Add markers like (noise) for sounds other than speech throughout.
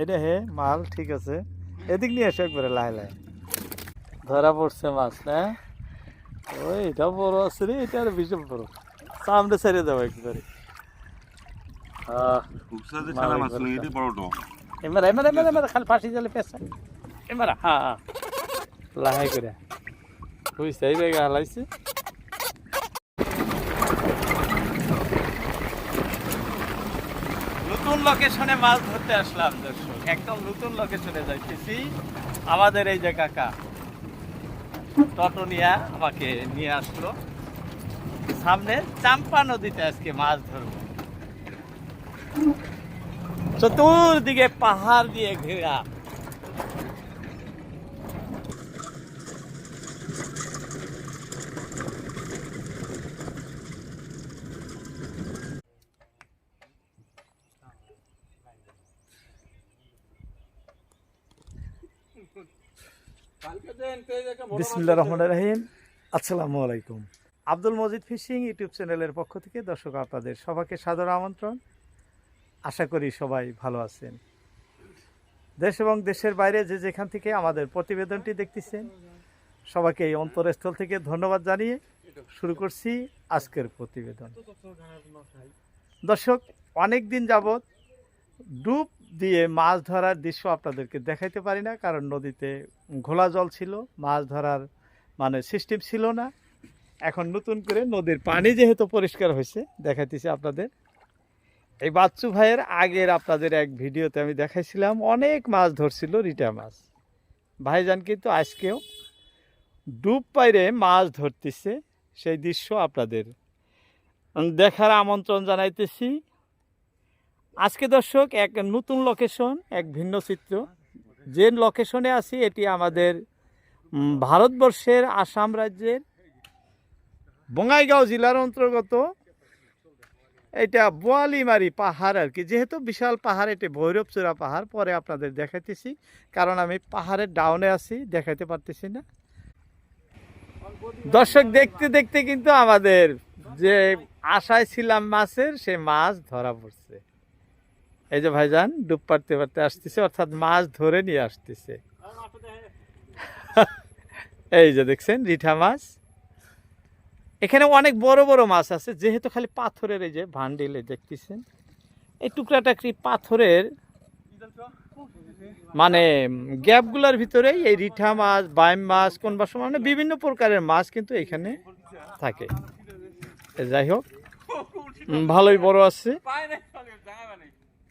এটা হে মাল ঠিক আছে। এদিক নিয়ে এসে একবারে লাই লাই ধরা পড়ছে মাছ না? ওই এটা বড় আছে রে এটা আর বিশাল বড়। সামনে ছেড়ে দেবো একবারে। এমারা এমারা এমারা এমারা খালি ফাঁসি জালে পেঁচা। এমারা হ্যাঁ হ্যাঁ লাহাই করে। বুঝতে হালাইছে। নতুন লোকেশনে মাছ ধরতে আসলাম, দর্শক। একদম নতুন লোকেশনে যাইতেছি। আমাদের এই যে কাকা টটো নিয়ে আমাকে নিয়ে আসলো। সামনে চাম্পা নদীতে আজকে মাছ ধরব। চতুর্দিকে পাহাড় দিয়ে ঘেরা। বিসমুল্লাহ রহমান রাহিম। আসসালামু আলাইকুম। আব্দুল মজিদ ফিশিং ইউটিউব চ্যানেলের পক্ষ থেকে দর্শক আপনাদের সবাইকে সাদর আমন্ত্রণ। আশা করি সবাই ভালো আছেন। দেশ এবং দেশের বাইরে যে যেখান থেকে আমাদের প্রতিবেদনটি দেখতেছেন সবাইকে এই অন্তরস্থল থেকে ধন্যবাদ জানিয়ে শুরু করছি আজকের প্রতিবেদন। দর্শক অনেক দিন যাবৎ ডুব দিয়ে মাছ ধরার দৃশ্য আপনাদেরকে দেখাইতে পারি না, কারণ নদীতে ঘোলা জল ছিল, মাছ ধরার মানে সিস্টেম ছিল না। এখন নতুন করে নদীর পানি যেহেতু পরিষ্কার হয়েছে, দেখাইতেছি আপনাদের। এই বাচ্চু ভাইয়ের আগের আপনাদের এক ভিডিওতে আমি দেখাইছিলাম, অনেক মাছ ধরছিল রিটা মাছ। ভাইজান কিন্তু আজকেও ডুব পাইরে মাছ ধরতেছে, সেই দৃশ্য আপনাদের। দেখার আমন্ত্রণ জানাইতেছি। আজকে দর্শক, এক নতুন লোকেশন এক ভিন্ন চিত্র। যে লোকেশনে আছি, এটি আমাদের ভারতবর্ষের আসাম রাজ্যের বঙ্গাইগাঁও জেলার অন্তর্গত। এটা বোয়ালিমারি পাহাড় আর কি। যেহেতু বিশাল পাহাড়, এটি ভৈরবচূড়া পাহাড়, পরে আপনাদের দেখাইতেছি। কারণ আমি পাহাড়ের ডাউনে আছি, দেখাইতে পারতেছি না। দর্শক, দেখতে দেখতে কিন্তু আমাদের যে আশায় ছিলাম মাছের, সে মাছ ধরা পড়ছে। এই যে ভাইজান, ডুব পারতে পারতে আসতেছে, অর্থাৎ মাছ ধরে নিয়ে আসতেছে। (laughs) এই যে দেখছেন, রিঠা মাছ। এখানে অনেক বড় বড় মাছ আছে, যেহেতু খালি পাথরের এই যে ভান্ডিলে দেখতেছেন। এই টুকরাটা কি পাথরের? মানে গ্যাপগুলোর ভিতরেই এই রিঠা মাছ, বাইম মাছ কোন বা সময় মানে বিভিন্ন প্রকারের মাছ কিন্তু এখানে থাকে। যাই হোক ভালোই বড় আছে।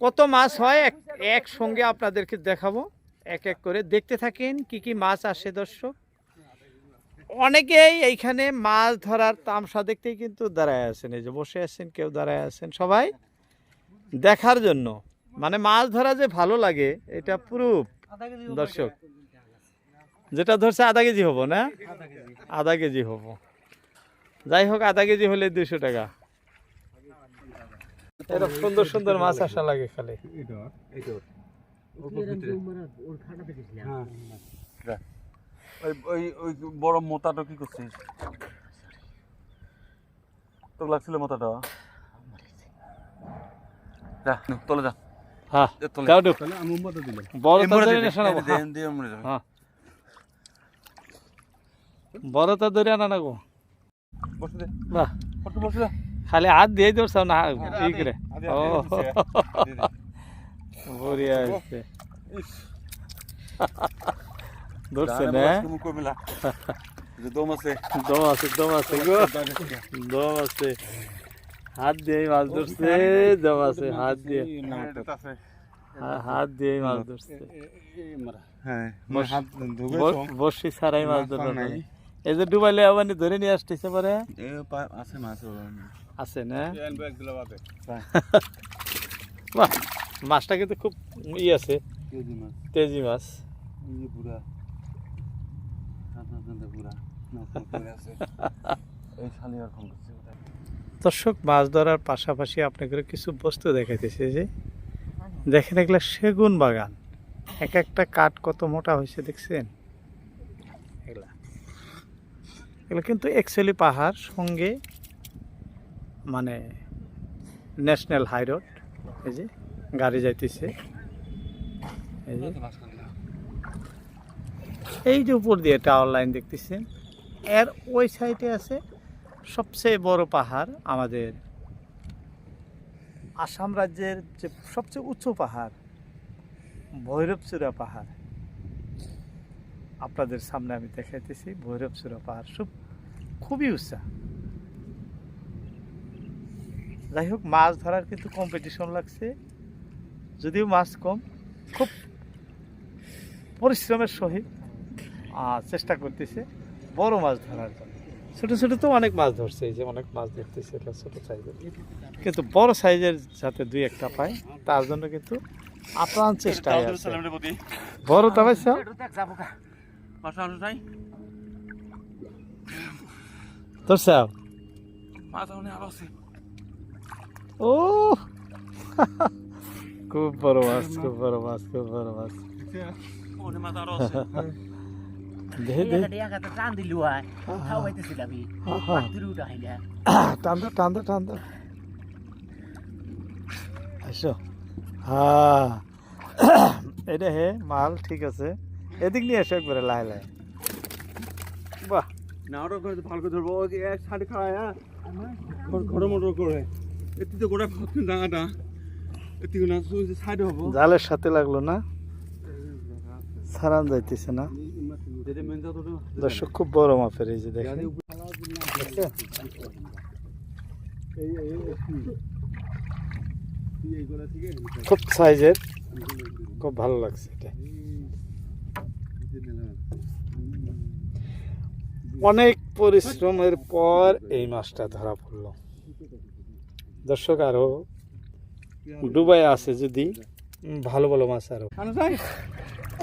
কত মাছ হয়? এক, একসঙ্গে আপনাদেরকে দেখাবো। এক এক করে দেখতে থাকেন কি কি মাছ আসে দর্শক। অনেকেই এইখানে মাছ ধরার তামসা দেখতেই কিন্তু দাঁড়ায় আছেন। এই যে বসে আছেন, কেউ দাঁড়ায় আছেন। সবাই দেখার জন্য। মানে মাছ ধরা যে ভালো লাগে, এটা প্রুফ, দর্শক। যেটা ধরছে আধা কেজি হব না? আধা কেজি হব। যাই হোক, আধা কেজি হলে দুশো টাকা। এরকম সুন্দর সুন্দর মাছ আসা লাগে খালি। ওই ওই ওই বড় মোতাটা কি করছিস? তো লাগছিল মোতাটা। যা নো, তলে যা। হ্যাঁ তলে যাও ডুব তাহলে আমি মোতা দিলাম। বড় তো ধরে হ্যাঁ। ধরে আনা না গো। বসে দে। বাহ। বসে দে। খালি হাত দিয়ে ধরছ না ঠিক রে ও বড়িয়া আছে ইস ধরছে না দম আছে দম আছে দম আছে গো দম আছে হাত দিয়ে মাছ ধরছে দম আছে হাত দিয়ে হাত দিয়ে মাছ ধরছে হ্যাঁ বস- হাত ধুবে ব- বড়শি ছাড়াই মাছ ধরতে নাই। এই যে ডুবাইলে আবার ধরে নিয়ে আসতেছে পরে আছে মাছ আছে না? বাহ। মাছটা কিন্তু খুব ই আছে। তেজি মাছ। (laughs) দর্শক মাছ ধরার পাশাপাশি আপনাকে কিছু বস্তু দেখাইতেছে যে। দেখেন এগুলা সেগুন বাগান। এক একটা কাঠ কত মোটা হয়েছে দেখছেন? এগুলা। এগুলো কিন্তু একচুয়ালি পাহাড় সঙ্গে মানে ন্যাশনাল হাই রোড এই যে গাড়ি যাইতেছে। এই যে। উপর দিয়ে টাওয়ার লাইন দেখতেছেন, এর ওই সাইডে আছে সবচেয়ে বড় পাহাড় আমাদের আসাম রাজ্যের যে সবচেয়ে উঁচু পাহাড় ভৈরবচূড়া পাহাড়। আপনাদের সামনে আমি দেখাইতেছি ভৈরবচূড়া পাহাড় সব খুবই উঁচা। যাই হোক মাছ ধরার কিন্তু কম্পিটিশন লাগছে। যদিও মাছ কম খুব পরিশ্রমের সহিত চেষ্টা করতেছে বড় মাছ ধরার জন্য। ছোটো ছোটো তো অনেক মাছ ধরছে এই যে অনেক মাছ ধরতেছে এটা ছোট সাইজের কিন্তু বড় সাইজের যাতে দুই একটা পায় তার জন্য কিন্তু আপ্রাণ চেষ্টায় আছে। বড় তো পাইছো ধরছে ও খুব বড় মাছ খুব বড় মাছ খুব বড় মাছ। আসো হ্যাঁ। এটা হে মাল ঠিক আছে। এদিক নিয়ে এসো একবারে লাই লাই বাহ। নাওটা করে ভালো করে ধরবো। ওই এক সাইডে খাড়ায় হ্যাঁ? ঘরে মোটর করে। এটি তো গোটা ডাঙাটা। এটি না সাইডে হব। জালের সাথে লাগল না? সারান যাইতেছে না? দর্শক, খুব বড় মাপের এই যে দেখেন। খুব সাইজের, খুব ভালো লাগছে এটা। অনেক পরিশ্রমের পর এই মাছটা ধরা পড়ল। দর্শক আরও ডুবাই আছে যদি। ভালো ভালো মাছ আরও।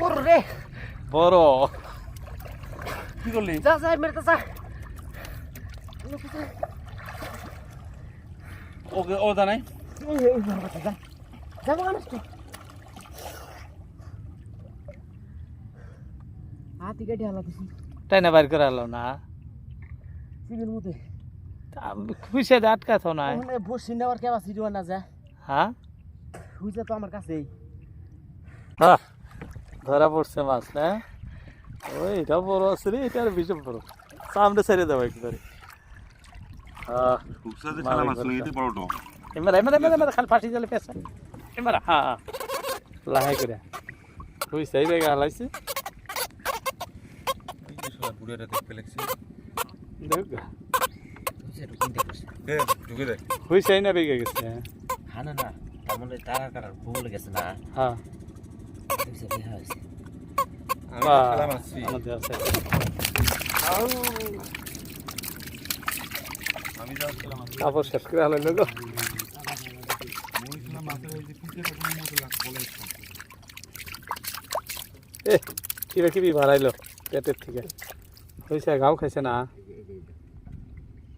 ওরে। বড়। কি করলি? যা যা মেরে যা। ওকে ও জানাই। তাই। না বাইর করে আলো না? সিভিল মতে খুশি আটকা তো নাই। ওখানে বসি নেওয়ার ক্যাপাসিটি না যা হ্যাঁ হুইজা তো আমার কাছেই। আহ, ধরা পড়ছে মাছ না? ওই এটা বড় আছে রে এটা আর ভীষণ বড় সামনে ছেড়ে দেবো একবারে আহ, উকসাতে ছালা মাছ লই, এটি বড়টো। এবার এবার এবার এবার খালি ফাঁসি জালে পেঁচা এবার হ্যাঁ হ্যাঁ। লাহে করে সেই বেগে হালাইছে। দেখতে লাগছে। দেখ না বেগে গেছে। হ্যাঁ। না না তার মানে তারা কারার ভুল গেছে না। হ্যাঁ। হইছে হইছে শেষ করে এ কিবা কিবি বাড়াইলো পেটের থেকে। হয়েছে গাও খাইছে না।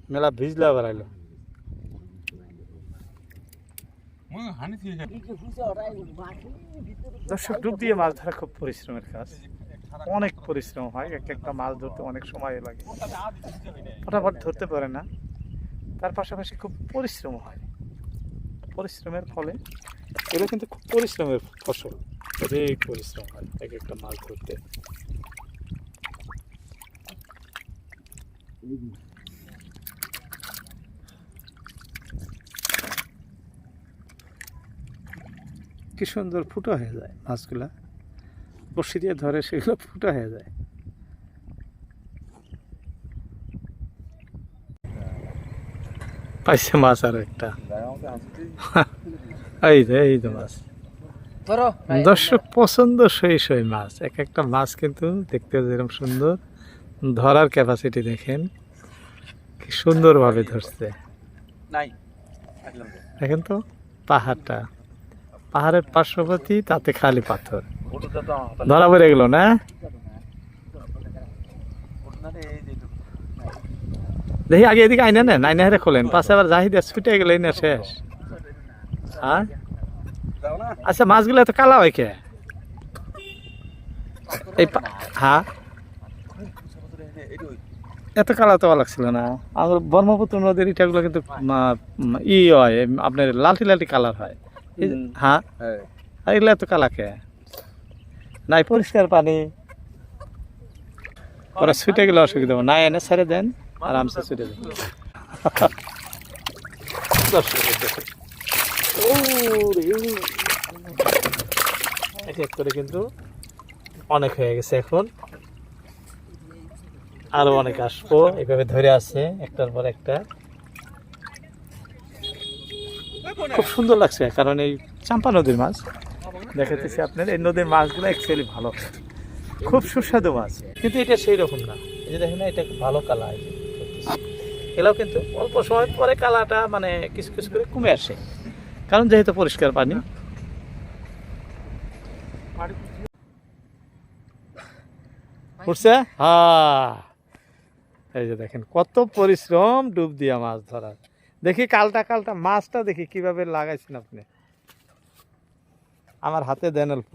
মেলা ভিজলা বাড়াইলো। দর্শক ডুব দিয়ে মাছ ধরা খুব পরিশ্রমের কাজ। অনেক পরিশ্রম হয় এক একটা মাছ ধরতে অনেক সময় লাগে। ফটাফট ধরতে পারে না। তার পাশাপাশি খুব পরিশ্রম হয়। পরিশ্রমের ফলে এগুলো কিন্তু খুব পরিশ্রমের ফসল। অনেক পরিশ্রম হয় এক একটা মাছ ধরতে। কি সুন্দর ফুটো হয়ে যায় মাছগুলা। বসি দিয়ে ধরে সেগুলো ফুটো হয়ে যায়। পাইছে মাছ আর একটা। (laughs) এই যে এই তো মাছ। দর্শক পছন্দ সই সই মাছ। এক একটা মাছ কিন্তু দেখতে যেরকম সুন্দর। ধরার ক্যাপাসিটি দেখেন কি সুন্দরভাবে ধরছে। নাই দেখেন তো পাহাড়টা। পাহাড়ের পার্শ্ববর্তী তাতে খালি পাথর। ধরা পড়ে গেল না? দেখি আগে এদিকে আইনে নেন আইনা হেরে খোলেন। পাশে আবার জাহিদা ছুটে গেলে না শেষ। হ্যাঁ? আচ্ছা মাছগুলো এত কালা হয় কে? এই হ্যাঁ? এত কালা তো লাগছিল না। আমার ব্রহ্মপুত্র নদীর ইটাগুলো কিন্তু ই হয় আপনার লালটি লালটি কালার হয়। হ্যাঁ। আর এগুলো এত কালা কে? নাই পরিষ্কার পানি। ওরা ছুটে গেলে অসুবিধা হবে না। এনে ছেড়ে দেন আরামসে ছুটে দেন দেখুন। এক এক করে কিন্তু অনেক হয়ে গেছে এখন। আরও অনেক আসব। এইভাবে ধরে আছে একটার পর একটা। খুব সুন্দর লাগছে কারণ এই চাম্পা নদীর মাছ। দেখাতেছি আপনার এই নদীর মাছগুলো অ্যাকচুয়ালি ভালো। খুব সুস্বাদু মাছ। কিন্তু এটা সেই রকম না। এই যে দেখেন এটা ভালো কালা। এগুলাও কিন্তু অল্প সময় পরে কালাটা মানে কিছু কিছু করে কমে আসে। কারণ যেহেতু পরিষ্কার পানি। উঠছে? হ্যাঁ। এই যে দেখেন কত পরিশ্রম ডুব দিয়া মাছ ধরার। দেখি কালটা কালটা মাছটা দেখি কীভাবে লাগাইছেন আপনি। আমার হাতে দেন অল্প।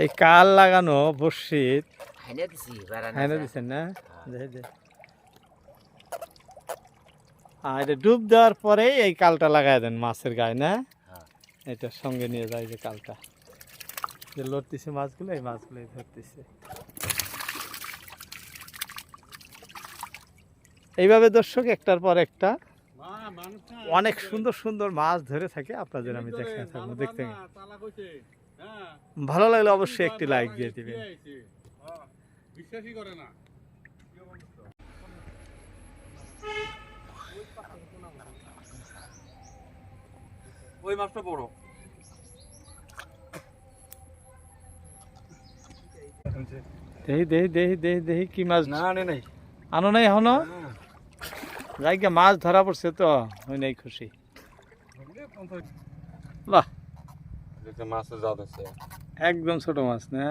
এই কাল লাগানো বর্ষিত। হাইনা দিচ্ছেন না আর ডুব দেওয়ার পরেই এই কালটা লাগাই দেন মাছের গায়ে না? হ্যাঁ। এটা সঙ্গে নিয়ে যায় যে কালটা। যে লড়তেছে মাছগুলো এই মাছগুলোই ধরতেছে। এইভাবে দর্শক একটার পর একটা। অনেক সুন্দর সুন্দর মাছ ধরে থাকে আপনাদের আমি দেখতে থাকব দেখতে ভালো লাগলে অবশ্যই একটি লাইক দিয়ে দিবেন। ওই মাছটা বড় দেহি দেহি দেহি দেহি দেহি কি মাছ? না আনে নাই। আনো নাই এখনও? যাইকে মাছ ধরা পড়ছে তো হই নাই খুশি। বাহ। মাছের জাত আছে। একদম ছোট মাছ না?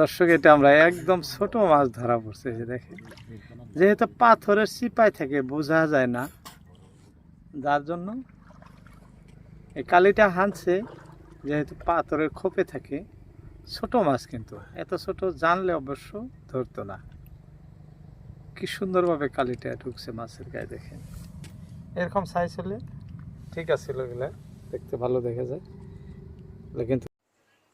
দর্শক এটা আমরা একদম ছোট মাছ ধরা পড়ছে দেখেন। যেহেতু পাথরের সিপাই থেকে বোঝা যায় না যার জন্য এই কালিটা হানছে যেহেতু পাথরের খোপে থাকে। ছোট মাছ কিন্তু এত ছোট জানলে অবশ্য ধরতো না। কি সুন্দরভাবে কালিটা ঢুকছে মাছের গায়ে দেখেন। এরকম সাইজ হলে ঠিক আছে এগুলা দেখতে ভালো দেখা যায়। কিন্তু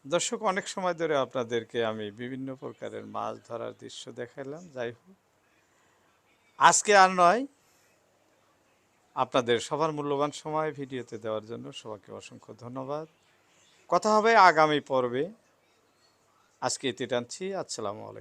দর্শক অনেক সময় ধরে আপনাদেরকে আমি বিভিন্ন প্রকারের মাছ ধরার দৃশ্য দেখাইলাম যাই হোক। আজকে আর নয় আপনাদের সবার মূল্যবান সময় ভিডিওতে দেওয়ার জন্য সবাইকে অসংখ্য ধন্যবাদ। কথা হবে আগামী পর্বে। আজকে এতে টানছি আসসালামু আলাইকুম।